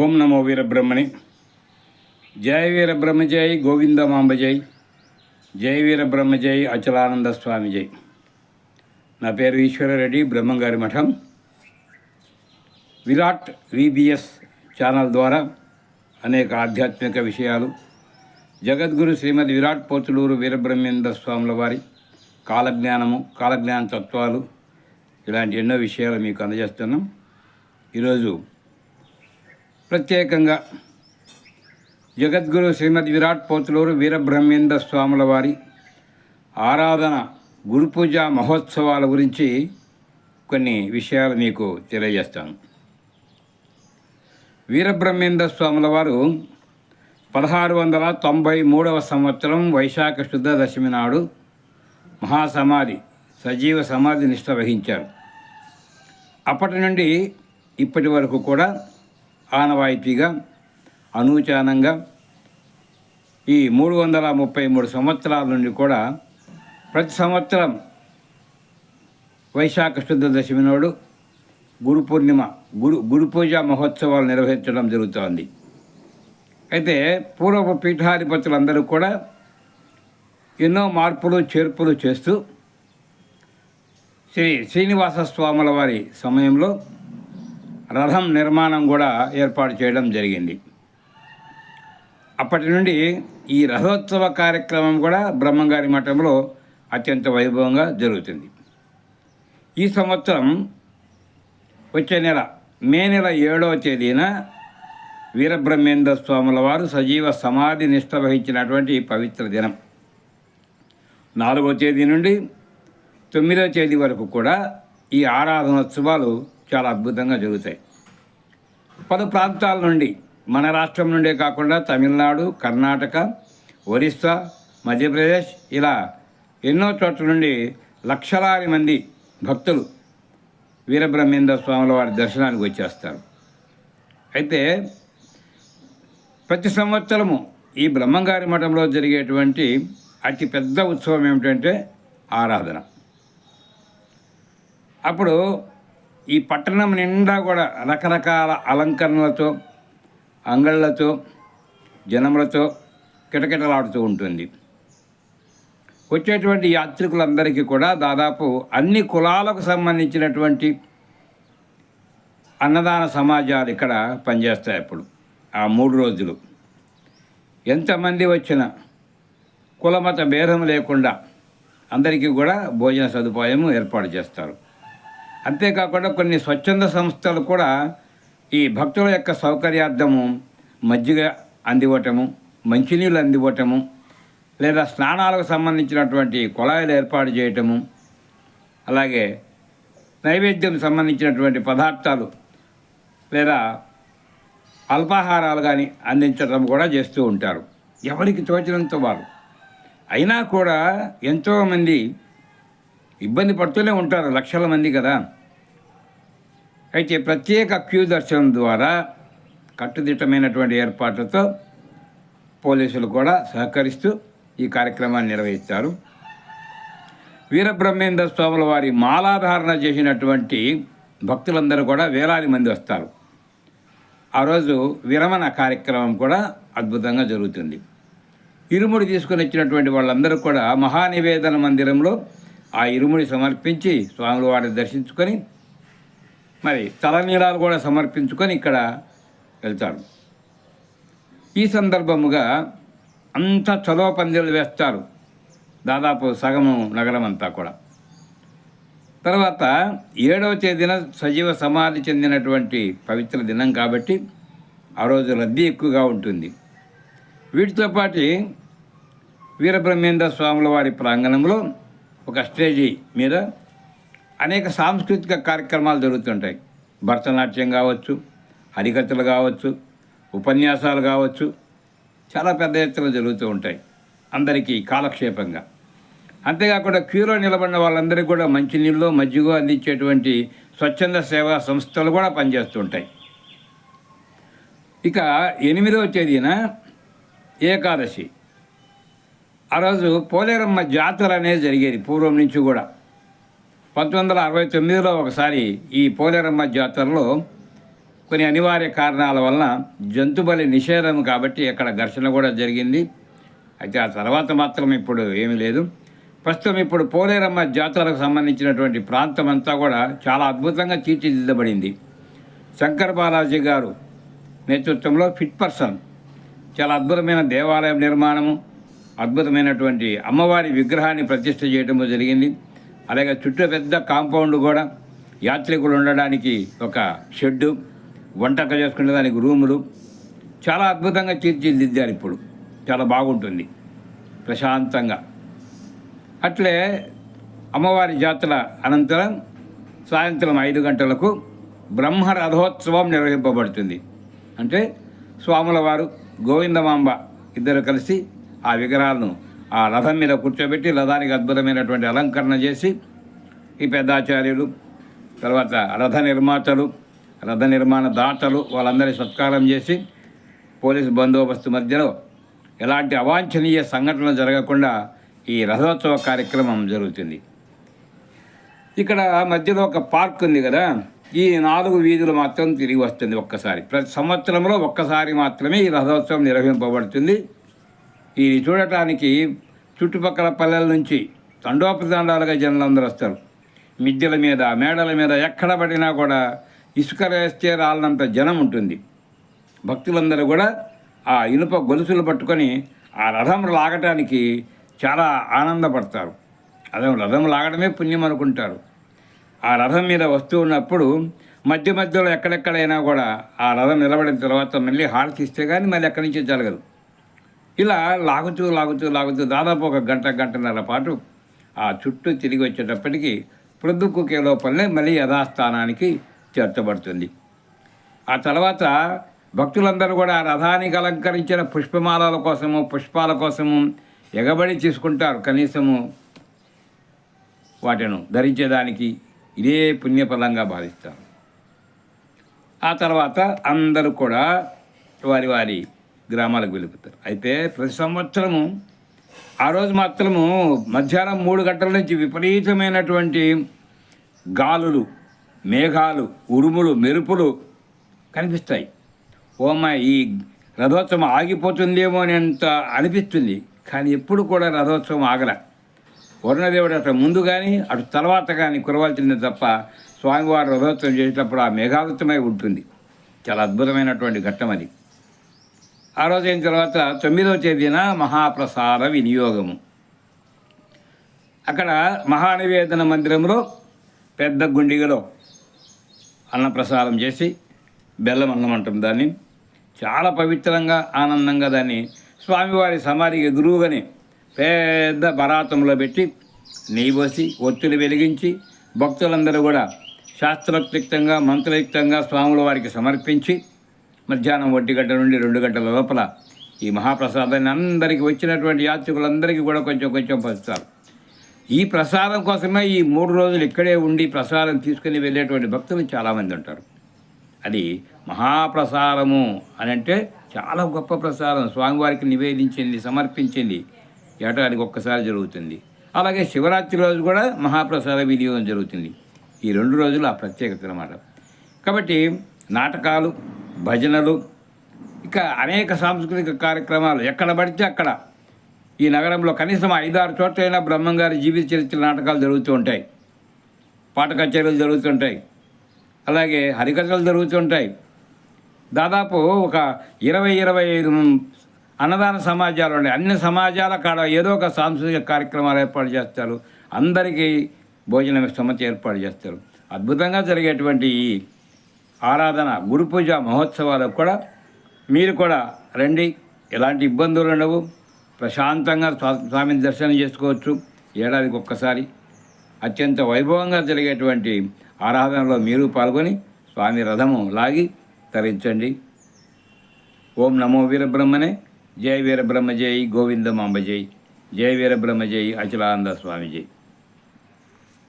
ఓం నమో వీరబ్రహ్మణి. జయ వీరబ్రహ్మ జై గోవిందమాంబ జై. జయ వీరబ్రహ్మ జై అచలానంద స్వామి జై. నా పేరు ఈశ్వరరెడ్డి బ్రహ్మంగారి మఠం. విరాట్ విబిఎస్ ఛానల్ ద్వారా అనేక ఆధ్యాత్మిక విషయాలు జగద్గురు శ్రీమద్ విరాట్ పోతులూరు వీరబ్రహ్మేంద్ర స్వాముల వారి కాలజ్ఞానము కాలజ్ఞాన తత్వాలు ఇలాంటి ఎన్నో విషయాలు మీకు అందజేస్తున్నాం. ఈరోజు ప్రత్యేకంగా జగద్గురు శ్రీమద్ విరాట్ పోతులూరు వీరబ్రహ్మేంద్ర స్వాముల వారి ఆరాధన గురు పూజ మహోత్సవాల గురించి కొన్ని విషయాలు మీకు తెలియజేస్తాను. వీరబ్రహ్మేంద్ర స్వాముల వారు పదహారు వందల తొంభై మూడవ సంవత్సరం వైశాఖ శుద్ధ దశమి నాడు మహాసమాధి సజీవ సమాధి నిష్ట వహించారు. అప్పటి నుండి ఇప్పటి వరకు కూడా ఆనవాయితీగా అనూచానంగా ఈ మూడు వందల ముప్పై మూడు సంవత్సరాల నుండి కూడా ప్రతి సంవత్సరం వైశాఖ శుద్ధ దశమి నాడు గురు పూర్ణిమ గురు గురు పూజ మహోత్సవాలు నిర్వహించడం జరుగుతోంది. అయితే పూర్వపు పీఠాధిపతులందరూ కూడా ఎన్నో మార్పులు చేర్పులు చేస్తూ శ్రీ శ్రీనివాస స్వాముల వారి సమయంలో రథం నిర్మాణం కూడా ఏర్పాటు చేయడం జరిగింది. అప్పటి నుండి ఈ రథోత్సవ కార్యక్రమం కూడా బ్రహ్మంగారి మఠంలో అత్యంత వైభవంగా జరుగుతుంది. ఈ సంవత్సరం వచ్చే నెల మే నెల ఏడవ తేదీన వీరబ్రహ్మేంద్ర స్వాముల వారు సజీవ సమాధి నిష్ట వహించినటువంటి పవిత్ర దినం. నాలుగో తేదీ నుండి తొమ్మిదవ తేదీ వరకు కూడా ఈ ఆరాధనోత్సవాలు చాలా అద్భుతంగా జరుగుతాయి. పలు ప్రాంతాల నుండి మన రాష్ట్రం నుండే కాకుండా తమిళనాడు కర్ణాటక ఒరిస్సా మధ్యప్రదేశ్ ఇలా ఎన్నో చోట్ల నుండి లక్షలాది మంది భక్తులు వీరబ్రహ్మేంద్ర స్వాముల వారి దర్శనానికి వచ్చేస్తారు. అయితే ప్రతి సంవత్సరము ఈ బ్రహ్మంగారి మఠంలో జరిగేటువంటి అతి పెద్ద ఉత్సవం ఏమిటంటే ఆరాధన. అప్పుడు ఈ పట్టణం నిండా కూడా రకరకాల అలంకరణలతో అంగళ్ళతో జనములతో కిటకిటలాడుతూ ఉంటుంది. వచ్చేటువంటి యాత్రికులందరికీ కూడా దాదాపు అన్ని కులాలకు సంబంధించినటువంటి అన్నదాన సమాజాలు ఇక్కడ పనిచేస్తాయి అప్పుడు ఆ మూడు రోజులు. ఎంతమంది వచ్చినా కులమత భేదం లేకుండా అందరికీ కూడా భోజన సదుపాయం ఏర్పాటు చేస్తారు. అంతేకాకుండా కొన్ని స్వచ్ఛంద సంస్థలు కూడా ఈ భక్తుల యొక్క సౌకర్యార్థము మజ్జిగ అందివ్వటము మంచినీళ్ళు అందివ్వటము లేదా స్నానాలకు సంబంధించినటువంటి కుళాయిలు ఏర్పాటు చేయటము అలాగే నైవేద్యం సంబంధించినటువంటి పదార్థాలు లేదా అల్పాహారాలు కానీ అందించడం కూడా చేస్తూ ఉంటారు. ఎవరికి తోచినంత వారు. అయినా కూడా ఎంతోమంది ఇబ్బంది పడుతూనే ఉంటారు లక్షల మంది కదా. అయితే ప్రత్యేక క్యూ దర్శనం ద్వారా కట్టుదిట్టమైనటువంటి ఏర్పాట్లతో పోలీసులు కూడా సహకరిస్తూ ఈ కార్యక్రమాన్ని నిర్వహిస్తారు. వీరబ్రహ్మేంద్ర స్వాముల వారి మాలాధారణ చేసినటువంటి భక్తులందరూ కూడా వేలాది మంది వస్తారు. ఆ రోజు విరమణ కార్యక్రమం కూడా అద్భుతంగా జరుగుతుంది. ఇరుముడి తీసుకుని వచ్చినటువంటి వాళ్ళందరూ కూడా మహానివేదన మందిరంలో ఆ ఇరుముడి సమర్పించి స్వాముల వారిని దర్శించుకొని మరి తలనీలాలు కూడా సమర్పించుకొని ఇక్కడ వెళ్తారు. ఈ సందర్భముగా అంతా చదవ పందిళ్ళు వేస్తారు. దాదాపు సగము నగరం అంతా కూడా. తర్వాత ఏడవ తేదీన సజీవ సమాధి చెందినటువంటి పవిత్ర దినం కాబట్టి ఆ రోజు రద్దీ ఎక్కువగా ఉంటుంది. వీటితో పాటు వీరబ్రహ్మేంద్ర స్వాముల వారి ప్రాంగణంలో ఒక స్టేజీ మీద అనేక సాంస్కృతిక కార్యక్రమాలు జరుగుతుంటాయి. భరతనాట్యం కావచ్చు హరికథలు కావచ్చు ఉపన్యాసాలు కావచ్చు చాలా పెద్ద ఎత్తున జరుగుతూ ఉంటాయి. అందరికీ కాలక్షేపంగా. అంతేకాకుండా క్యూలో నిలబడిన వాళ్ళందరికీ కూడా మంచినీళ్ళు మజ్జిగ అందించేటువంటి స్వచ్ఛంద సేవా సంస్థలు కూడా పనిచేస్తుంటాయి. ఇక ఎనిమిదవ తేదీన ఏకాదశి. ఆ రోజు పోలేరమ్మ జాతర అనేది జరిగేది పూర్వం నుంచి కూడా. పంతొమ్మిది వందల అరవై తొమ్మిదిలో ఒకసారి ఈ పోలేరమ్మ జాతరలో కొన్ని అనివార్య కారణాల వలన జంతుబలి నిషేధం కాబట్టి అక్కడ ఘర్షణ కూడా జరిగింది. అయితే ఆ తర్వాత మాత్రం ఇప్పుడు ఏమీ లేదు. ప్రస్తుతం ఇప్పుడు పోలేరమ్మ జాతరకు సంబంధించినటువంటి ప్రాంతం అంతా కూడా చాలా అద్భుతంగా తీర్చిదిద్దబడింది. శంకర్ బాలాజీ గారు నేతృత్వంలో ఫిట్ పర్సన్ చాలా అద్భుతమైన దేవాలయం నిర్మాణము అద్భుతమైనటువంటి అమ్మవారి విగ్రహాన్ని ప్రతిష్ఠ చేయడము జరిగింది. అలాగే చుట్టూ పెద్ద కాంపౌండ్ కూడా. యాత్రికులు ఉండడానికి ఒక షెడ్డు వంటక చేసుకునే దానికి రూములు. చాలా అద్భుతంగా తీర్చిదిద్దారు ఇప్పుడు. చాలా బాగుంటుంది. ప్రశాంతంగా. అట్లే అమ్మవారి జాతర అనంతరం సాయంత్రం ఐదు గంటలకు బ్రహ్మ రథోత్సవం నిర్వహింపబడుతుంది. అంటే స్వాముల వారు గోవిందమాంబ ఇద్దరు కలిసి ఆ విగ్రహాలను ఆ రథం మీద కూర్చోబెట్టి రథానికి అద్భుతమైనటువంటి అలంకరణ చేసి ఈ పెద్దాచార్యులు తర్వాత రథ నిర్మాతలు రథ నిర్మాణ దాతలు వాళ్ళందరినీ సత్కారం చేసి పోలీసు బందోబస్తు మధ్యలో ఎలాంటి అవాంఛనీయ సంఘటనలు జరగకుండా ఈ రథోత్సవ కార్యక్రమం జరుగుతుంది. ఇక్కడ మధ్యలో ఒక పార్క్ ఉంది కదా ఈ నాలుగు వీధులు మాత్రం తిరిగి వస్తుంది ఒక్కసారి. ప్రతి సంవత్సరంలో ఒక్కసారి మాత్రమే ఈ రథోత్సవం నిర్వహింపబడుతుంది. ఇది చూడటానికి చుట్టుపక్కల పల్లెల నుంచి తండోపదండాలుగా జనులందరూ వస్తారు. మిద్దెల మీద మేడల మీద ఎక్కడ పడినా కూడా ఇసుక వేస్తే రాలనంత జనం ఉంటుంది. భక్తులందరూ కూడా ఆ ఇనుప గొలుసులు పట్టుకొని ఆ రథం లాగటానికి చాలా ఆనందపడతారు. అదే రథం లాగడమే పుణ్యం అనుకుంటారు. ఆ రథం మీద వస్తూ ఉన్నప్పుడు మధ్య మధ్యలో ఎక్కడెక్కడైనా కూడా ఆ రథం నిలబడిన తర్వాత మళ్ళీ హారతి ఇస్తే కానీ మళ్ళీ ఎక్కడి నుంచి జరగదు. ఇలా లాగుతూ లాగుతూ లాగుతూ దాదాపు ఒక గంట గంటన్నర పాటు ఆ చుట్టూ తిరిగి వచ్చేటప్పటికీ ప్రొద్దుకుకే లోపలనే మళ్ళీ యథాస్థానానికి చేర్చబడుతుంది. ఆ తర్వాత భక్తులందరూ కూడా రథానికి అలంకరించిన పుష్పమాలల కోసము పుష్పాల కోసము ఎగబడి తీసుకుంటారు కనీసము. వాటిను ధరించేదానికి ఇదే పుణ్యఫలంగా భావిస్తారు. ఆ తర్వాత అందరూ కూడా వారి వారి గ్రామాలకు వెళ్ళిపోతారు. అయితే ప్రతి సంవత్సరము ఆ రోజు మాత్రము మధ్యాహ్నం మూడు గంటల నుంచి విపరీతమైనటువంటి గాలులు మేఘాలు ఉరుములు మెరుపులు కనిపిస్తాయి. ఓమ ఈ రథోత్సవం ఆగిపోతుందేమో అని అంత అనిపిస్తుంది కానీ ఎప్పుడు కూడా రథోత్సవం ఆగల. వరుణదేవుడు అసలు ముందు కానీ అటు తర్వాత కానీ కురవాల్సింది తప్ప స్వామివారి రథోత్సవం చేసేటప్పుడు ఆ మేఘావృతమై ఉంటుంది. చాలా అద్భుతమైనటువంటి ఘట్టం అది. ఆ రోజు అయిన తర్వాత తొమ్మిదవ తేదీన మహాప్రసాద వినియోగము. అక్కడ మహానివేదన మందిరంలో పెద్ద గుండిగలో అన్నప్రసారం చేసి బెల్లం అన్నం అంటాం దాన్ని. చాలా పవిత్రంగా ఆనందంగా దాన్ని స్వామివారి సమాధికి ఎదురుగానే పెద్ద బరాతంలో పెట్టి నెయ్యి పోసి ఒత్తులు వెలిగించి భక్తులందరూ కూడా శాస్త్రోక్తిక్తంగా మంత్రయుక్తంగా స్వాముల వారికి సమర్పించి మధ్యాహ్నం ఒంటి గంట నుండి రెండు గంటల లోపల ఈ మహాప్రసాదాన్ని అందరికీ వచ్చినటువంటి యాత్రికులందరికీ కూడా కొంచెం కొంచెం పంచుతారు. ఈ ప్రసాదం కోసమే ఈ మూడు రోజులు ఇక్కడే ఉండి ప్రసాదం తీసుకుని వెళ్ళేటువంటి భక్తులు చాలామంది ఉంటారు. అది మహాప్రసాదము అని అంటే చాలా గొప్ప ప్రసాదం. స్వామివారికి నివేదించింది సమర్పించింది. ఏటానికి ఒక్కసారి జరుగుతుంది. అలాగే శివరాత్రి రోజు కూడా మహాప్రసాద వినియోగం జరుగుతుంది. ఈ రెండు రోజులు ఆ ప్రత్యేకత అన్నమాట. కాబట్టి నాటకాలు భజనలు ఇక అనేక సాంస్కృతిక కార్యక్రమాలు ఎక్కడ పడితే అక్కడ. ఈ నగరంలో కనీసం ఐదారు చోట్లైనా బ్రహ్మంగారి జీవిత చరిత్ర నాటకాలు జరుగుతూ ఉంటాయి. పాట కచేరీలు జరుగుతుంటాయి అలాగే హరికథలు జరుగుతుంటాయి దాదాపు ఒక ఇరవై ఇరవై ఐదు అన్నదాన సమాజాలు ఉన్నాయి అన్ని సమాజాల కాడ ఏదో ఒక సాంస్కృతిక కార్యక్రమాలు ఏర్పాటు చేస్తారు. అందరికీ భోజనం సమతి ఏర్పాటు చేస్తారు. అద్భుతంగా జరిగేటువంటి ఈ ఆరాధన గురు పూజ మహోత్సవాలకు కూడా మీరు కూడా రండి. ఎలాంటి ఇబ్బందులు ఉండవు. ప్రశాంతంగా స్వామిని దర్శనం చేసుకోవచ్చు. ఏడాదికి ఒక్కసారి. అత్యంత వైభవంగా జరిగేటువంటి ఆరాధనలో మీరు పాల్గొని స్వామి రథము లాగి తరించండి. ఓం నమో వీరబ్రహ్మనే. జయ వీరబ్రహ్మ జై. గోవిందమాంబ జై. జయ వీరబ్రహ్మ జై. అచలానంద స్వామి జై.